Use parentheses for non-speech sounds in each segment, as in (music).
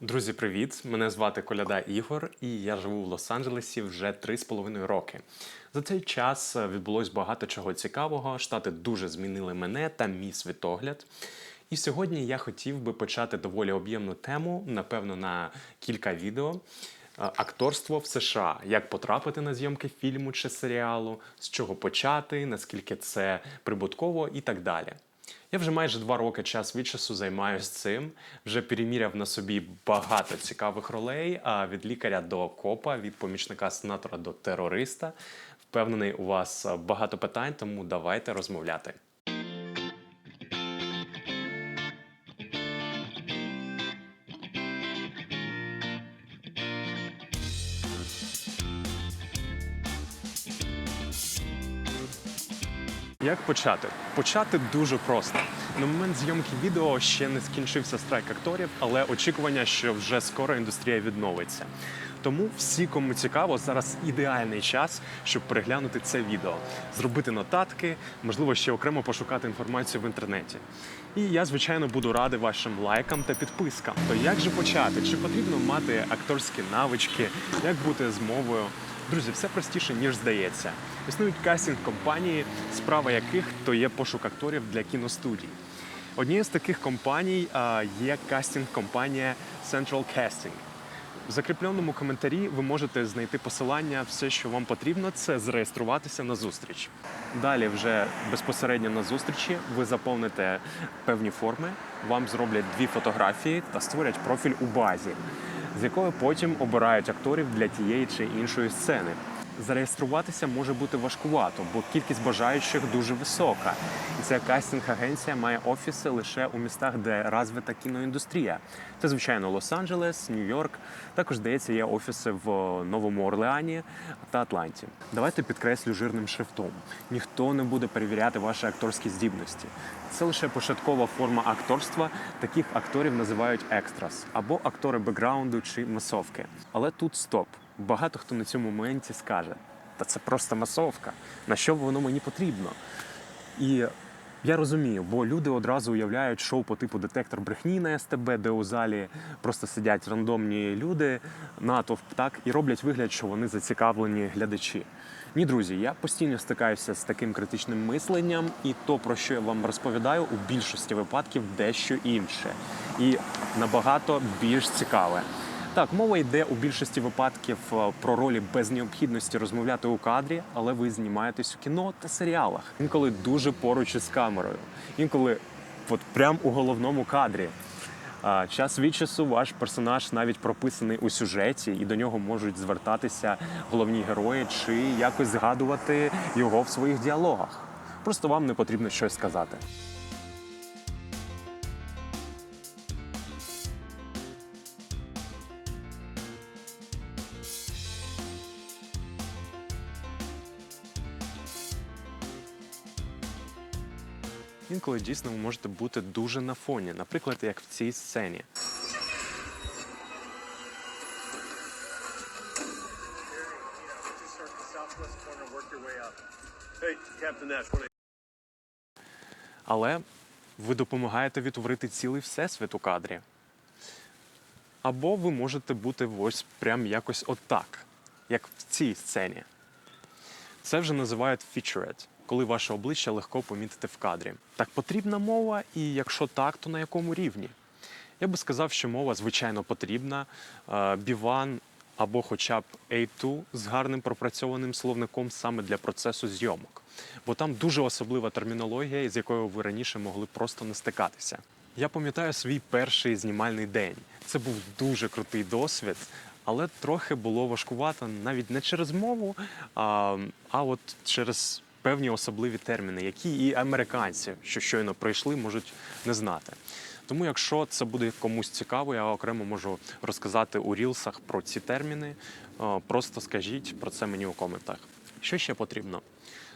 Друзі, привіт! Мене звати Коляда Ігор, і я живу в Лос-Анджелесі вже 3,5 роки. За цей час е, відбулось багато чого цікавого. Штати дуже змінили мене та мій світогляд. І сьогодні я хотів би почати доволі об'ємну тему, напевно, на кілька відео. Е, Акторство в США, як потрапити на зйомки фільму чи серіалу, з чого почати, наскільки це прибутково і так далі. Я вже майже два роки час від часу займаюся цим. Вже переміряв на собі багато цікавих ролей. А від лікаря до копа, від помічника сенатора до терориста. Впевнений, у вас багато питань, тому давайте розмовляти. Як почати? Почати дуже просто. На момент зйомки відео ще не скінчився страйк акторів, але очікування, що вже скоро індустрія відновиться. Тому всі, кому цікаво, зараз ідеальний час, щоб переглянути це відео, зробити нотатки, можливо, ще окремо пошукати інформацію в інтернеті. І я, звичайно, буду радий вашим лайкам та підпискам. То як же почати? Чи потрібно мати акторські навички? Як бути з мовою? Друзі, все простіше, ніж здається. Існують кастинг-компанії, справа яких то є пошук акторів для кіностудій. Однією з таких компаній є кастинг-компанія Central Casting. В закріпленому коментарі ви можете знайти посилання, все, що вам потрібно, це зареєструватися на зустріч. Далі, вже безпосередньо на зустрічі, ви заповните певні форми, вам зроблять дві фотографії та створять профіль у базі, з якої потім обирають акторів для тієї чи іншої сцени. Зареєструватися може бути важкувато, бо кількість бажаючих дуже висока. І ця кастинг-агенція має офіси лише у містах, де розвита кіноіндустрія. Це, звичайно, Лос-Анджелес, Нью-Йорк. Також, здається, є офіси в Новому Орлеані та Атланті. Давайте підкреслю жирним шрифтом. Ніхто не буде перевіряти ваші акторські здібності. Це лише початкова форма акторства. Таких акторів називають екстрас або актори бекграунду чи масовки. Але тут стоп. Багато хто на цьому моменті скаже: та це просто масовка. На що воно мені потрібно? І я розумію, бо люди одразу уявляють шоу по типу детектор брехні на СТБ, де у залі просто сидять рандомні люди, натовп так і роблять вигляд, що вони зацікавлені глядачі. Ні, друзі, я постійно стикаюся з таким критичним мисленням, і то, про що я вам розповідаю, у більшості випадків дещо інше і набагато більш цікаве. Так, мова йде у більшості випадків е, про ролі без необхідності розмовляти у кадрі, але ви знімаєтесь у кіно та серіалах. Інколи дуже поруч із камерою, інколи от прям у головному кадрі. Час від часу ваш персонаж навіть прописаний у сюжеті, і до нього можуть звертатися головні герої чи якось згадувати його в своїх діалогах. Просто вам не потрібно щось сказати. Інколи дійсно ви можете бути дуже на фоні, наприклад, як в цій сцені. Але ви допомагаєте відтворити цілий всесвіт у кадрі. Або ви можете бути ось прям якось отак, як в цій сцені. Це вже називають featurette, коли ваше обличчя легко помітити в кадрі. Так потрібна мова, і якщо так, то на якому рівні? Я би сказав, що мова звичайно потрібна. Е, B1 або хоча б A2 з гарним пропрацьованим словником саме для процесу зйомок. Бо там дуже особлива термінологія, з якою ви раніше могли просто не стикатися. Я пам'ятаю свій перший знімальний день. Це був дуже крутий досвід, але трохи було важкувато навіть не через мову, а, а от через певні особливі терміни, які і американці, що щойно пройшли, можуть не знати. Тому, якщо це буде комусь цікаво, я окремо можу розказати у рілсах про ці терміни. Е, Просто скажіть про це мені у коментах. Що ще потрібно?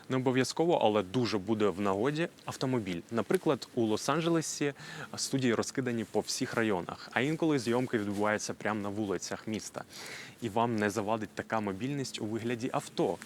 Не обов'язково, але дуже буде в нагоді автомобіль. Наприклад, у Лос-Анджелесі студії розкидані по всіх районах, а інколи зйомки відбуваються прямо на вулицях міста. І вам не завадить така мобільність у вигляді авто.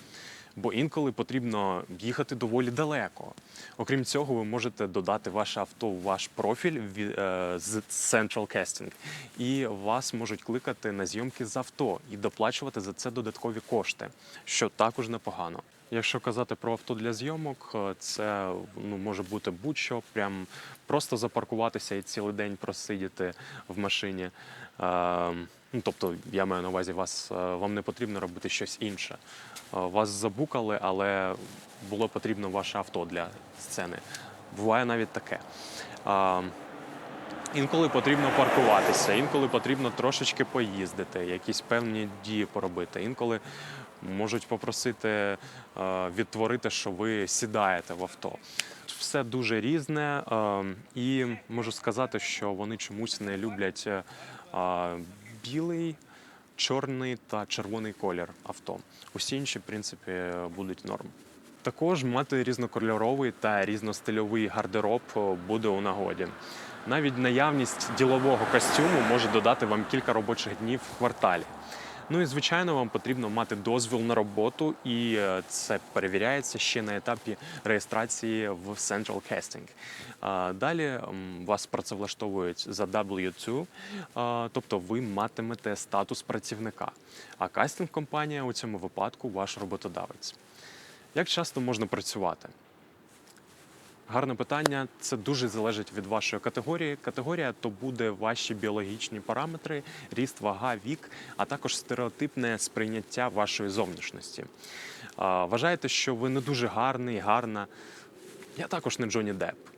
Бо інколи потрібно їхати доволі далеко. Окрім цього, ви можете додати ваше авто в ваш профіль е, з Central Casting, і вас можуть кликати на зйомки з авто і доплачувати за це додаткові кошти, що також непогано. Якщо казати про авто для зйомок, е, це ну, може бути будь-що, прям просто запаркуватися і цілий день просидіти в машині. Е, ну, тобто, я маю на увазі, вас, е, вам не потрібно робити щось інше. Вас забукали, але було потрібно ваше авто для сцени. Буває навіть таке. Інколи потрібно паркуватися, інколи потрібно трошечки поїздити, якісь певні дії поробити. Інколи можуть попросити е, відтворити, що ви сідаєте в авто. Все дуже різне, е, і можу сказати, що вони чомусь не люблять е, білий, чорний та червоний колір авто. Усі інші, в принципі, будуть норм. Також мати різнокольоровий та різностильовий гардероб буде у нагоді. Навіть наявність ділового костюму може додати вам кілька робочих днів в кварталі. Ну і звичайно, вам потрібно мати дозвіл на роботу, і е, це перевіряється ще на етапі реєстрації в Central Casting. Далі вас працевлаштовують за W2, тобто ви матимете статус працівника. А кастинг-компанія у цьому випадку ваш роботодавець. Як часто можна працювати? Гарне питання. Це дуже залежить від вашої категорії. Категорія то буде ваші біологічні параметри, ріст, вага, вік, а також стереотипне сприйняття вашої зовнішності. Вважаєте, що ви не дуже гарний, гарна. Я також не Джонні Депп.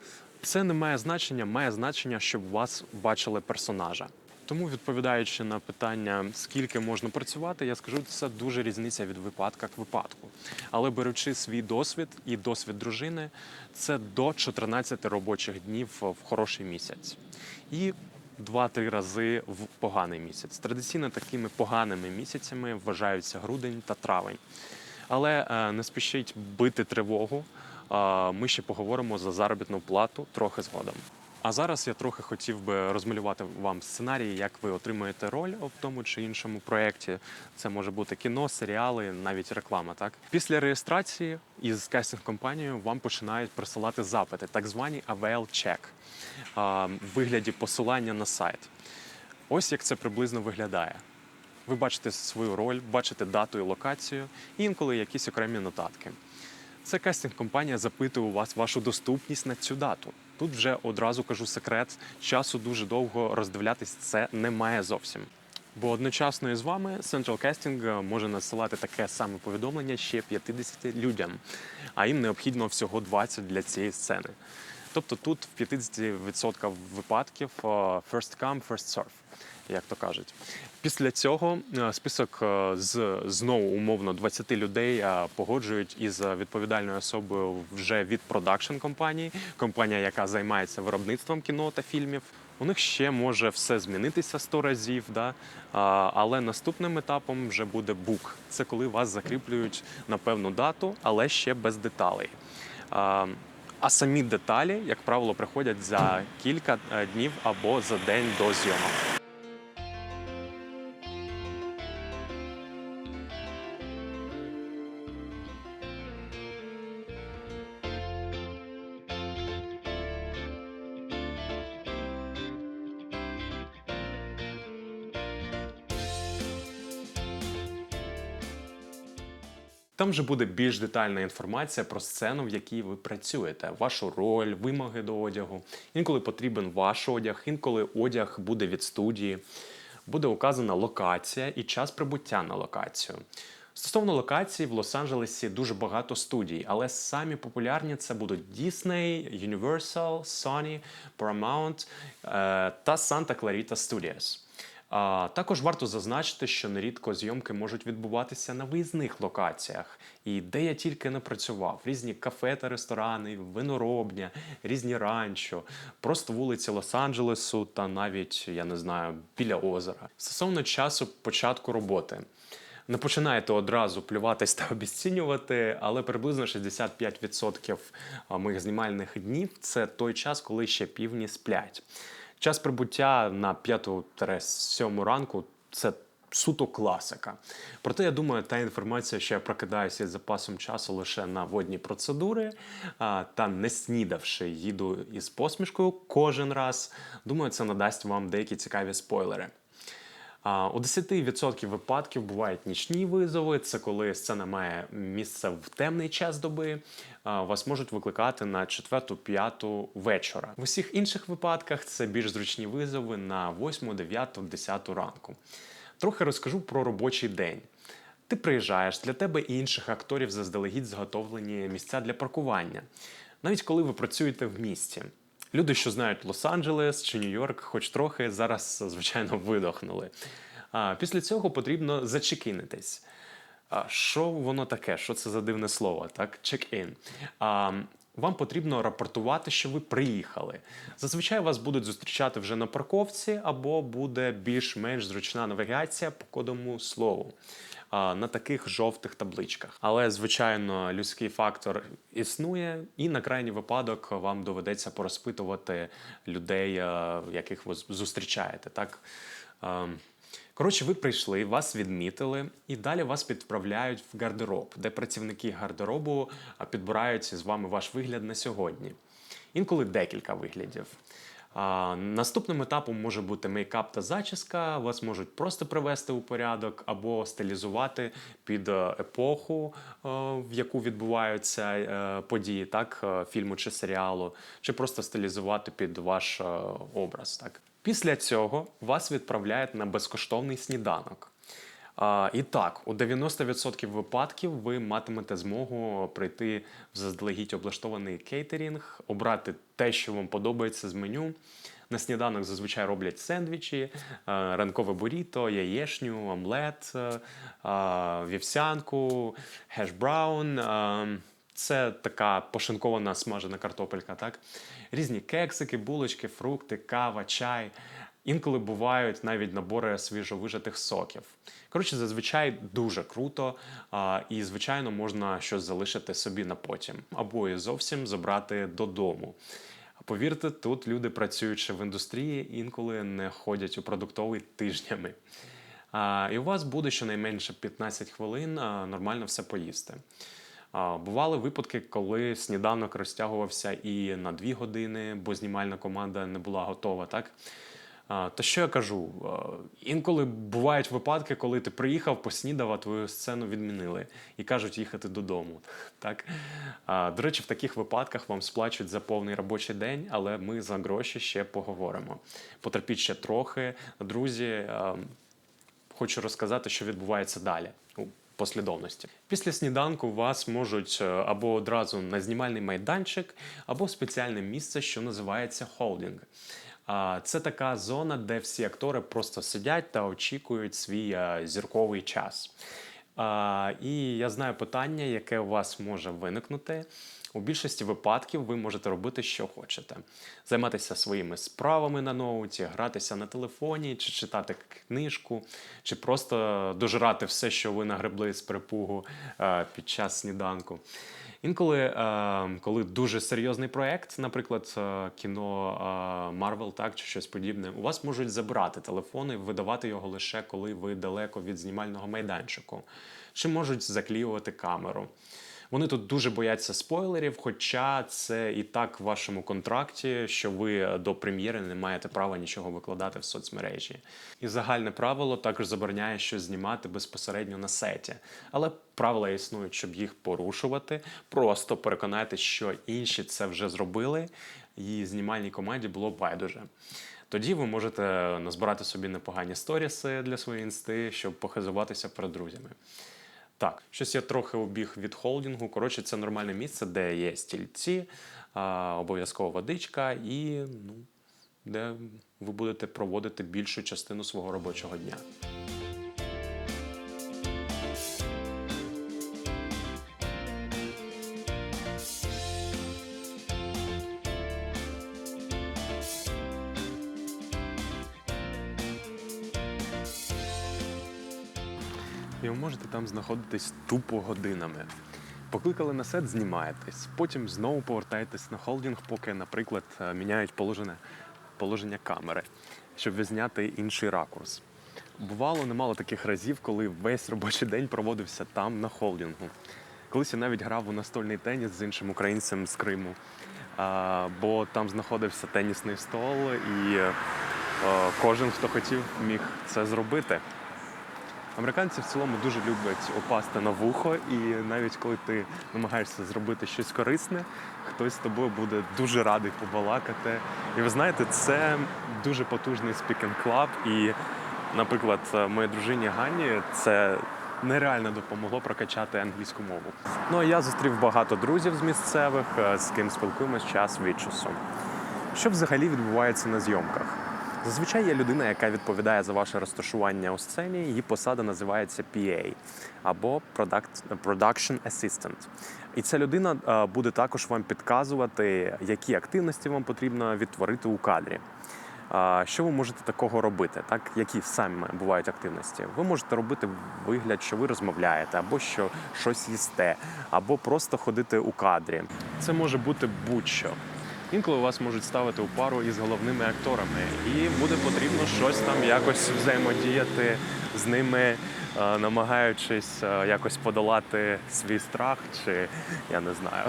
Це не має значення, має значення, щоб вас бачили персонажа. Тому, відповідаючи на питання, скільки можна працювати, я скажу, це дуже різниця від випадка к випадку. Але беручи свій досвід і досвід дружини, це до 14 робочих днів в хороший місяць. І 2-3 рази в поганий місяць. Традиційно такими поганими місяцями вважаються грудень та травень. Але е, не спішіть бити тривогу. Ми ще поговоримо за заробітну плату трохи згодом. А зараз я трохи хотів би розмалювати вам сценарій, як ви отримаєте роль в тому чи іншому проєкті. Це може бути кіно, серіали, навіть реклама. Так після реєстрації із кастинг-компанією вам починають присилати запити, так звані avail check, в вигляді посилання на сайт. Ось як це приблизно виглядає. Ви бачите свою роль, бачите дату і локацію, і інколи якісь окремі нотатки. Це кастинг-компанія запитує у вас вашу доступність на цю дату. Тут вже одразу кажу секрет, часу дуже довго роздивлятись це немає зовсім. Бо одночасно із вами Central Casting може надсилати таке саме повідомлення ще 50 людям, а їм необхідно всього 20 для цієї сцени. Тобто тут в 50% випадків е, first come, first serve, як то кажуть. Після цього е, список е, з знову умовно 20 людей е, погоджують із відповідальною особою вже від продакшн компанії, компанія, яка займається виробництвом кіно та фільмів. У них ще може все змінитися 100 разів, да? а, але наступним етапом вже буде бук. Це коли вас закріплюють на певну дату, але ще без деталей. А, а самі деталі, як правило, приходять за кілька днів або за день до зйомок. Там же буде більш детальна інформація про сцену, в якій ви працюєте, вашу роль, вимоги до одягу. Інколи потрібен ваш одяг, інколи одяг буде від студії. Буде указана локація і час прибуття на локацію. Стосовно локацій, в Лос-Анджелесі дуже багато студій, але самі популярні це будуть Disney, Universal, Sony, Paramount е, та Santa Clarita Studios. А, також варто зазначити, що нерідко зйомки можуть відбуватися на виїзних локаціях. І де я тільки не працював: різні кафе та ресторани, виноробня, різні ранчо, просто вулиці Лос-Анджелесу та навіть я не знаю біля озера. Стосовно часу початку роботи. Не починайте одразу плюватись та обіцінювати, але приблизно 65% моїх знімальних днів це той час, коли ще півні сплять. Час прибуття на 5-7 ранку це суто класика. Проте, я думаю, та інформація, що я прокидаюся із запасом часу лише на водні процедури та не снідавши, їду із посмішкою кожен раз. Думаю, це надасть вам деякі цікаві спойлери. У 10% випадків бувають нічні визови. Це коли сцена має місце в темний час доби. Вас можуть викликати на 4-5 вечора. В усіх інших випадках це більш зручні визови на 8, 9, 10 ранку. Трохи розкажу про робочий день. Ти приїжджаєш, для тебе і інших акторів заздалегідь зготовлені місця для паркування, навіть коли ви працюєте в місті. Люди, що знають Лос-Анджелес чи Нью-Йорк, хоч трохи зараз, звичайно, (laughs) видохнули. А після цього потрібно зачекінитись. А що воно таке? Що це за дивне слово? Так. А, вам потрібно рапортувати, що ви приїхали. Зазвичай вас будуть зустрічати вже на парковці, або буде більш-менш зручна навігація по кодовому слову на таких жовтих табличках. Але, звичайно, людський фактор існує, і на крайній випадок вам доведеться порозпитувати людей, яких ви зустрічаєте. Так? Коротше, ви прийшли, вас відмітили, і далі вас відправляють в гардероб, де працівники гардеробу підбирають з вами ваш вигляд на сьогодні. Інколи декілька виглядів. А, наступним етапом може бути мейкап та зачіска. Вас можуть просто привести у порядок або стилізувати під е, епоху, е, в яку відбуваються е, події, так, фільму чи серіалу, чи просто стилізувати під ваш образ. Так. Після цього вас відправляють на безкоштовний сніданок. І так, у 90% випадків ви матимете змогу прийти в заздалегідь облаштований кейтерінг, обрати те, що вам подобається з меню. На сніданок зазвичай роблять сендвічі, е, ранкове буріто, яєшню, омлет, е, вівсянку, хеш-браун. е, Це така пошинкована смажена картопелька, так? Різні кексики, булочки, фрукти, кава, чай. Інколи бувають навіть набори свіжовижатих соків. Коротше, зазвичай дуже круто, а, і, звичайно, можна щось залишити собі на потім, або і зовсім забрати додому. Повірте, тут люди, працюючи в індустрії, інколи не ходять у продуктовий тижнями. А, і у вас буде щонайменше 15 хвилин а, нормально все поїсти. А, Бували випадки, коли сніданок розтягувався і на 2 години, бо знімальна команда не була готова, так? То що я кажу? Інколи бувають випадки, коли ти приїхав, поснідав, а твою сцену відмінили і кажуть їхати додому. Так? До речі, в таких випадках вам сплачують за повний робочий день, але ми за гроші ще поговоримо. Потерпіть ще трохи. Друзі, хочу розказати, що відбувається далі. Послідовності. Після сніданку вас можуть е, або одразу на знімальний майданчик, або спеціальне місце, що називається холдинг. Це така зона, де всі актори просто сидять та очікують свій е, зірковий час. І я знаю питання, яке у вас може виникнути. У більшості випадків ви можете робити, що хочете: займатися своїми справами на ноуті, гратися на телефоні, чи читати книжку, чи просто дожирати все, що ви нагребли з перепугу е, під час сніданку. Інколи, е, коли дуже серйозний проект, наприклад, е, кіно Марвел, так чи щось подібне, у вас можуть забрати телефон і видавати його лише коли ви далеко від знімального майданчику, чи можуть закліювати камеру. Вони тут дуже бояться спойлерів, хоча це і так в вашому контракті, що ви до прем'єри не маєте права нічого викладати в соцмережі. І загальне правило також забороняє щось знімати безпосередньо на сеті. Але правила існують, щоб їх порушувати. Просто переконайтеся, що інші це вже зробили, і знімальній команді було байдуже. Тоді ви можете назбирати собі непогані сторіси для своєї інсти, щоб похизуватися перед друзями. Так, щось я трохи убіг від холдингу. Коротше, це нормальне місце, де є стільці, обов'язково водичка, і ну, де ви будете проводити більшу частину свого робочого дня. Можете там знаходитись тупо годинами. Покликали на сет, знімаєтесь, потім знову повертаєтесь на холдинг, поки, наприклад, е, міняють положення, положення камери, щоб відзняти інший ракурс. Бувало немало таких разів, коли весь робочий день проводився там на холдингу. Колись я навіть грав у настольний теніс з іншим українцем з Криму, а, бо там знаходився тенісний стол, і е, кожен, хто хотів, міг це зробити. Американці в цілому дуже люблять опасти на вухо, і навіть коли ти намагаєшся зробити щось корисне, хтось з тобою буде дуже радий побалакати. І ви знаєте, це дуже потужний спікінг клаб. І, наприклад, моїй дружині Ганні це нереально допомогло прокачати англійську мову. Ну а я зустрів багато друзів з місцевих, е, з ким спілкуємось час від часу. Що взагалі відбувається на зйомках? Зазвичай є людина, яка відповідає за ваше розташування у сцені. Її посада називається PA або Product, Production Assistant. І ця людина е, буде також вам підказувати, які активності вам потрібно відтворити у кадрі. Що ви можете такого робити? Так, які саме бувають активності? Ви можете робити вигляд, що ви розмовляєте, або що щось їсте, або просто ходити у кадрі. Це може бути будь-що. Інколи вас можуть ставити у пару із головними акторами, і буде потрібно щось там якось взаємодіяти з ними, е, намагаючись е, якось подолати свій страх, чи я не знаю.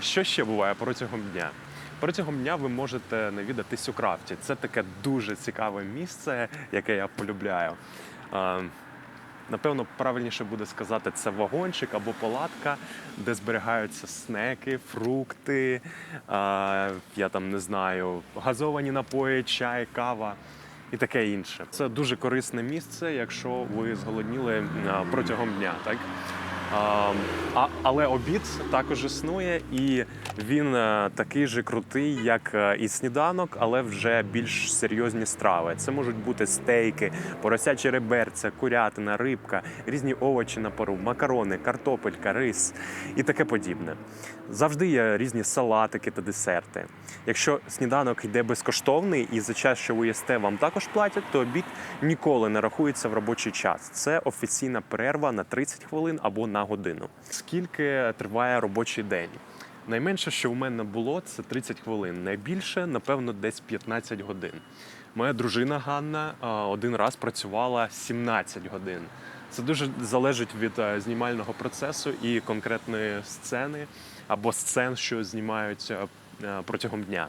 (laughs) Що ще буває протягом дня? Протягом дня ви можете навідатись у крафті. Це таке дуже цікаве місце, яке я полюбляю. Напевно, правильніше буде сказати, це вагончик або палатка, де зберігаються снеки, фрукти, я там не знаю, газовані напої, чай, кава і таке інше. Це дуже корисне місце, якщо ви зголодніли протягом дня. Так? А, але обід також існує, і він е, такий же крутий, як е, і сніданок, але вже більш серйозні страви. Це можуть бути стейки, поросячі реберця, курятина, рибка, різні овочі на пару, макарони, картопелька, рис і таке подібне. Завжди є різні салатики та десерти. Якщо сніданок йде безкоштовний і за час, що ви їсте, вам також платять, то обід ніколи не рахується в робочий час. Це офіційна перерва на 30 хвилин або на годину. Скільки триває робочий день? Найменше, що в мене було, це 30 хвилин. Найбільше, напевно, десь 15 годин. Моя дружина Ганна один раз працювала 17 годин. Це дуже залежить від е, знімального процесу і конкретної сцени або сцен, що знімають е, е, протягом дня.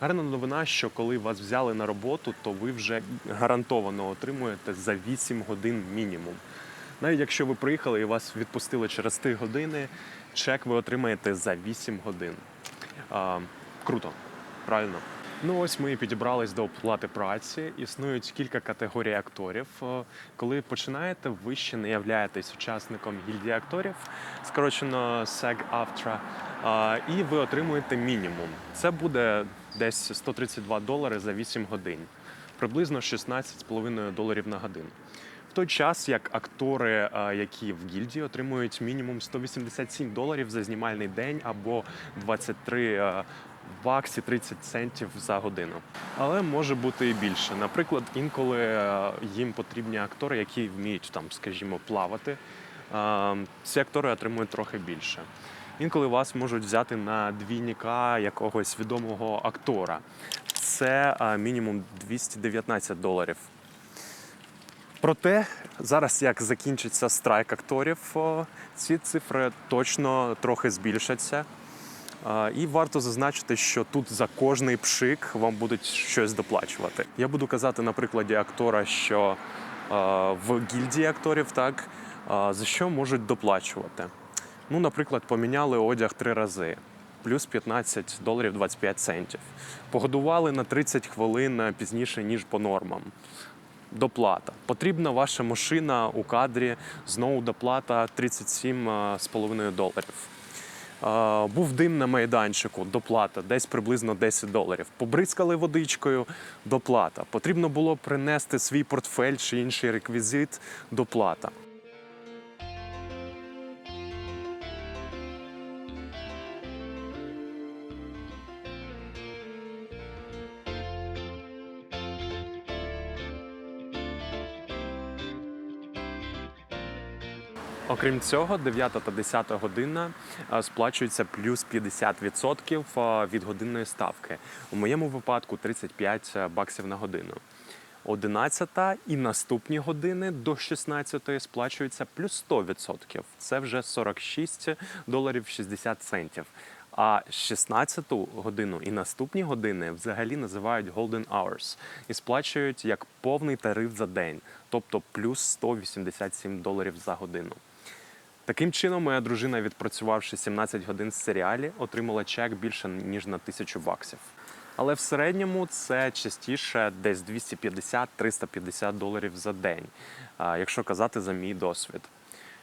Гарна новина, що коли вас взяли на роботу, то ви вже гарантовано отримуєте за 8 годин мінімум. Навіть якщо ви приїхали і вас відпустили через 3 години, чек ви отримаєте за 8 годин. А, круто, правильно. Ну ось ми і підібрались до оплати праці. Існують кілька категорій акторів. Е, Коли починаєте, ви ще не являєтесь учасником гільдії акторів, скорочено SAG-AFTRA, і ви отримуєте мінімум. Це буде десь 132 долари за 8 годин, приблизно 16,5 доларів на годину. Той час як актори, е, які в гільдії отримують мінімум 187 доларів за знімальний день або 23 е, баксів 30 центів за годину. Але може бути і більше. Наприклад, інколи е, їм потрібні актори, які вміють там, скажімо, плавати. Е, Ці актори отримують трохи більше. Інколи вас можуть взяти на двійника якогось відомого актора. Це мінімум 219 доларів. Проте зараз, як закінчиться страйк акторів, ці цифри точно трохи збільшаться. І варто зазначити, що тут за кожний пшик вам будуть щось доплачувати. Я буду казати на прикладі актора, що в гільдії акторів так за що можуть доплачувати. Ну, наприклад, поміняли одяг три рази. Плюс 15 доларів 25 центів. Погодували на 30 хвилин пізніше, ніж по нормам. Доплата. Потрібна ваша машина у кадрі, знову доплата 37,5 доларів. Е, Був дим на майданчику, доплата, десь приблизно 10 доларів. Побризкали водичкою, доплата. Потрібно було принести свій портфель чи інший реквізит, доплата. Окрім цього, 9 та 10 година е, сплачується плюс 50% е, від годинної ставки. У моєму випадку 35 баксів на годину. 11 і наступні години до 16 сплачується плюс 100%. Це вже 46 доларів 60 центів. А 16 годину і наступні години взагалі називають Golden Hours і сплачують як повний тариф за день, тобто плюс 187 доларів за годину. Таким чином, моя дружина, відпрацювавши 17 годин в серіалі, отримала чек більше ніж на тисячу баксів. Але в середньому це частіше десь 250-350 доларів за день, якщо казати за мій досвід.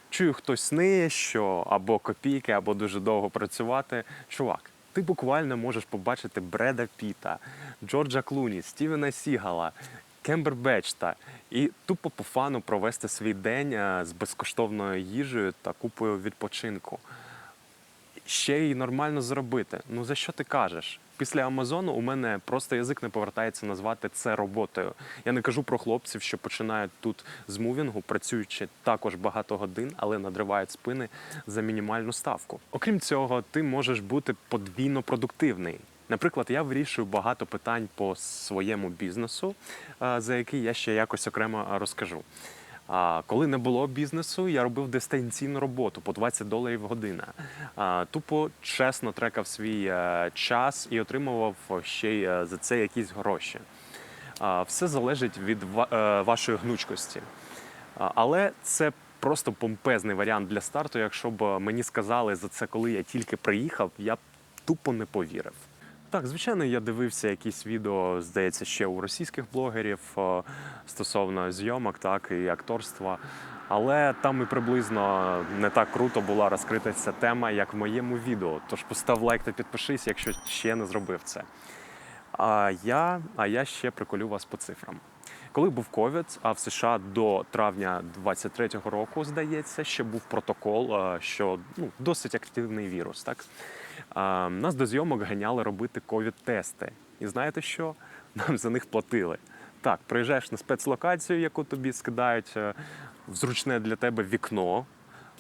Чую, хтось сниє, що або копійки, або дуже довго працювати. Чувак, ти буквально можеш побачити Бреда Піта, Джорджа Клуні, Стівена Сігала, Кембербечта і тупо по фану провести свій день е, з безкоштовною їжею та купою відпочинку. Ще й нормально зробити. Ну за що ти кажеш? Після Амазону у мене просто язик не повертається назвати це роботою. Я не кажу про хлопців, що починають тут з мувінгу, працюючи також багато годин, але надривають спини за мінімальну ставку. Окрім цього, ти можеш бути подвійно продуктивний. Наприклад, я вирішую багато питань по своєму бізнесу, е, за який я ще якось окремо е, розкажу. А коли не було бізнесу, я робив дистанційну роботу по 20 доларів година. Тупо чесно трекав свій е, час і отримував ще й за це якісь гроші. Все залежить від вашої гнучкості. Але це просто помпезний варіант для старту. Якщо б мені сказали за це, коли я тільки приїхав, я б тупо не повірив. Так, звичайно, я дивився якісь відео, здається, ще у російських блогерів е, стосовно зйомок, так і акторства. Але там і приблизно не так круто була розкрита ця тема, як в моєму відео. Тож постав лайк та підпишись, якщо ще не зробив це. А я, а я ще приколю вас по цифрам. Коли був ковід, а в США до травня 23-го року, здається, ще був протокол, е, що ну, досить активний вірус. Так? Нас до зйомок ганяли робити ковід-тести. І знаєте що? Нам за них платили. Так, приїжджаєш на спецлокацію, яку тобі скидають е, в зручне для тебе вікно,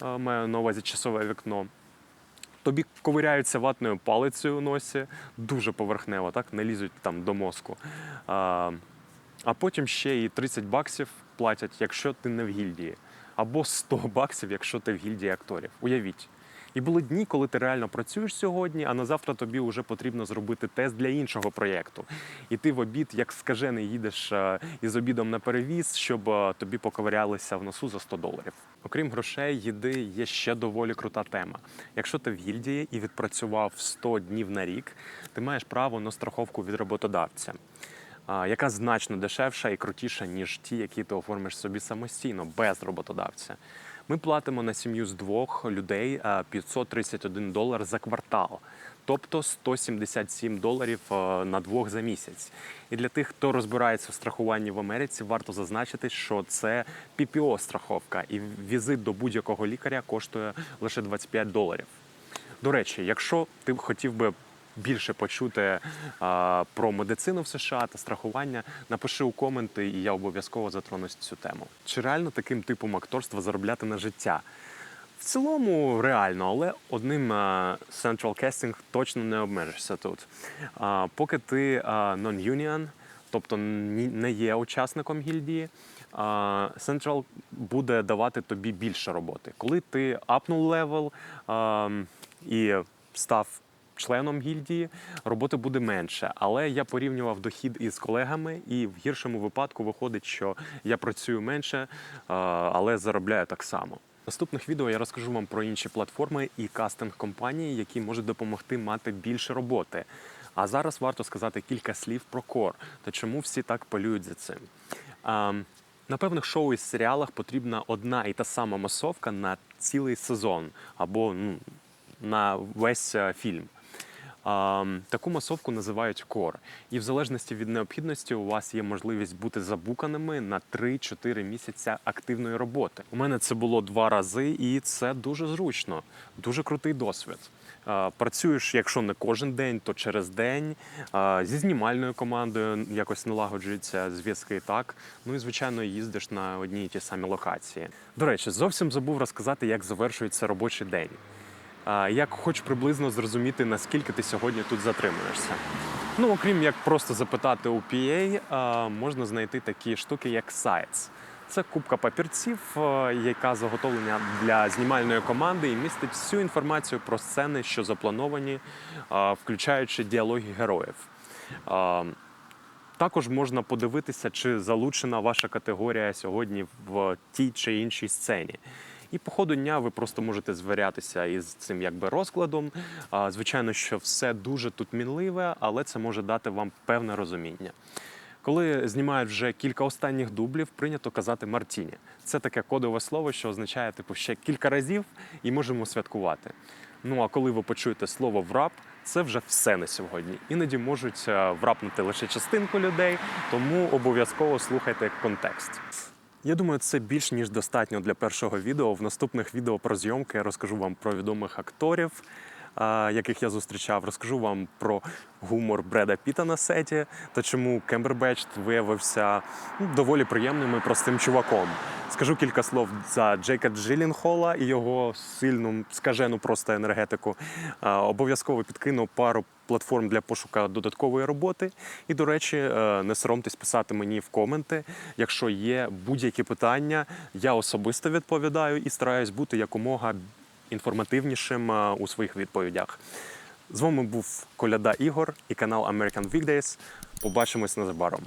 е, маю на увазі часове вікно. Тобі ковиряються ватною палицею у носі, дуже поверхнево, так, не лізуть там до мозку. А, а потім ще і 30 баксів платять, якщо ти не в гільдії, або 100 баксів, якщо ти в гільдії акторів. Уявіть. І були дні, коли ти реально працюєш сьогодні, а на завтра тобі вже потрібно зробити тест для іншого проєкту. І ти в обід, як скажений, їдеш е, із обідом на перевіз, щоб е, тобі поковирялися в носу за 100 доларів. Окрім грошей, їди є ще доволі крута тема. Якщо ти в гільдії і відпрацював 100 днів на рік, ти маєш право на страховку від роботодавця. Яка значно дешевша і крутіша, ніж ті, які ти оформиш собі самостійно, без роботодавця. Ми платимо на сім'ю з двох людей а, 531 долар за квартал, тобто 177 доларів на двох за місяць. І для тих, хто розбирається в страхуванні в Америці, варто зазначити, що це PPO страховка, і візит до будь-якого лікаря коштує лише 25 доларів. До речі, якщо ти хотів би більше почути а, про медицину в США та страхування, напиши у коменти, і я обов'язково затронусь цю тему. Чи реально таким типом акторства заробляти на життя? В цілому реально, але одним Central Casting точно не обмежишся тут. А, поки ти non-union, тобто не є учасником гільдії, Central буде давати тобі більше роботи. Коли ти апнув левел і став членом гільдії, роботи буде менше. Але я порівнював дохід із колегами, і в гіршому випадку виходить, що я працюю менше, але заробляю так само. Наступних відео я розкажу вам про інші платформи і кастинг компанії, які можуть допомогти мати більше роботи. А зараз варто сказати кілька слів про кор та чому всі так полюють за цим. А, на певних шоу і серіалах потрібна одна і та сама масовка на цілий сезон або ну, на весь е, фільм. Таку масовку називають кор. І в залежності від необхідності у вас є можливість бути забуканими на 3-4 місяця активної роботи. У мене це було два рази, і це дуже зручно, дуже крутий досвід. Працюєш, якщо не кожен день, то через день. Зі знімальною командою якось налагоджуються зв'язки так. Ну і звичайно їздиш на одні і ті самі локації. До речі, зовсім забув розказати, як завершується робочий день. Як хоч приблизно зрозуміти, наскільки ти сьогодні тут затримуєшся. Ну, окрім як просто запитати у PA, можна знайти такі штуки, як Sites. Це кубка папірців, яка заготовлена для знімальної команди і містить всю інформацію про сцени, що заплановані, включаючи діалоги героїв. Також можна подивитися, чи залучена ваша категорія сьогодні в тій чи іншій сцені. І по ходу дня ви просто можете звірятися із цим якби розкладом. Звичайно, що все дуже тут мінливе, але це може дати вам певне розуміння. Коли знімають вже кілька останніх дублів, прийнято казати Мартіні. Це таке кодове слово, що означає типу ще кілька разів і можемо святкувати. Ну а коли ви почуєте слово врап, це вже все на сьогодні. Іноді можуть е, врапнути лише частинку людей, тому обов'язково слухайте контекст. Я думаю, це більш ніж достатньо для першого відео. В наступних відео про зйомки я розкажу вам про відомих акторів, яких я зустрічав. Розкажу вам про гумор Бреда Піта на сеті та чому Кембербеч виявився ну, доволі приємним і простим чуваком. Скажу кілька слов за Джейка Джилінхола і його сильну, скажену просто енергетику. Обов'язково підкину пару платформ для пошука додаткової роботи. І, до речі, е, не соромтесь писати мені в коменти, якщо є будь-які питання. Я особисто відповідаю і стараюсь бути якомога інформативнішим е, у своїх відповідях. З вами був Коляда Ігор і канал American Weekdays. Побачимось незабаром.